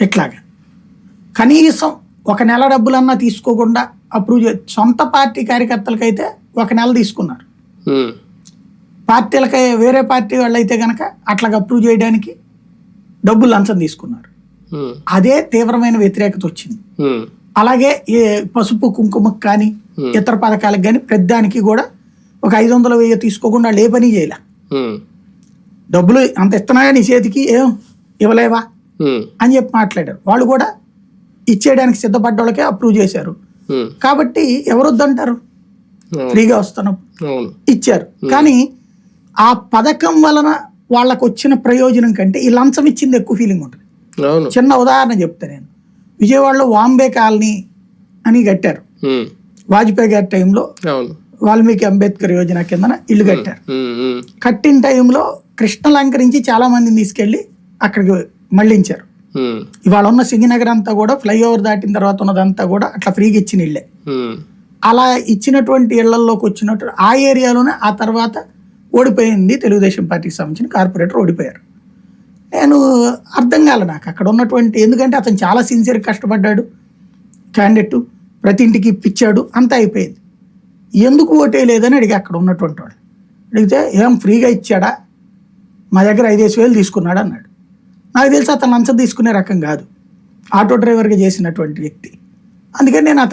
ఇట్లాగా కనీసం ఒక నెల డబ్బులన్నా తీసుకోకుండా అప్రూవ్ సొంత పార్టీ కార్యకర్తలకైతే ఒక నెల తీసుకున్నారు. పార్టీలకై వేరే పార్టీ వాళ్ళు అయితే కనుక అట్లాగ అప్రూవ్ చేయడానికి డబ్బులు లంచం తీసుకున్నారు. అదే తీవ్రమైన వ్యతిరేకత వచ్చింది. అలాగే ఏ పసుపు కుంకుమకు కానీ. ఇతర పథకాలకు కానీ ప్రతిదానికి కూడా ఒక ఐదు వందల వెయ్యి తీసుకోకుండా వాళ్ళు ఏ పని చేయలే. డబ్బులు అంత ఇస్తున్నాయా నీ చేతికి? ఏం? ఇవ్వలేవా? అని చెప్పి మాట్లాడారు. వాళ్ళు కూడా ఇచ్చేయడానికి సిద్ధపడ్డ వాళ్ళకే అప్రూవ్ చేశారు కాబట్టి ఎవరు వద్దంటారు? అవును. ఫ్రీగా వస్తున్నప్పుడు అవును. ఇచ్చారు. కానీ ఆ పథకం వలన వాళ్ళకు వచ్చిన ప్రయోజనం కంటే ఈ లంచం ఇచ్చింది ఎక్కువ ఫీలింగ్ ఉంటుంది. చిన్న ఉదాహరణ చెప్తా నేను. విజయవాడలో వాంబే కాలనీ అని కట్టారు. వాజ్పేయి గారి టైంలో వాల్మీకి అంబేద్కర్ యోజన కిందన ఇల్లు కట్టారు. కట్టిన టైంలో కృష్ణలంకరించి చాలా మందిని తీసుకెళ్ళి అక్కడికి మళ్ళించారు ఇవాళ ఉన్న సింగినగర్ అంతా కూడా ఫ్లైఓవర్ దాటిన తర్వాత ఉన్నదంతా కూడా అట్లా ఫ్రీగా ఇచ్చిన ఇళ్ళే అలా ఇచ్చినటువంటి ఇళ్ళలోకి వచ్చినట్టు ఆ ఏరియాలోనే ఆ తర్వాత ఓడిపోయింది తెలుగుదేశం పార్టీకి సంబంధించిన కార్పొరేటర్ ఓడిపోయారు. నేను అర్థం కాలే నాకు అక్కడ ఉన్నటువంటి ఎందుకంటే అతను చాలా సిన్సియర్ కష్టపడ్డాడు. క్యాండిడేట్ ప్రతి ఇంటికి ఇప్పించాడు అంతా అయిపోయింది. ఎందుకు ఓటే లేదని అడిగి అక్కడ ఉన్నటువంటి వాళ్ళు. అడిగితే ఏం ఫ్రీగా ఇచ్చాడా? మా దగ్గర ఐదేసి వేలు తీసుకున్నాడు అన్నాడు. నాకు తెలిసి అతను లంచం తీసుకునే రకం కాదు. ఆటో డ్రైవర్గా చేసినటువంటి వ్యక్తి. అందుకని నేను అతను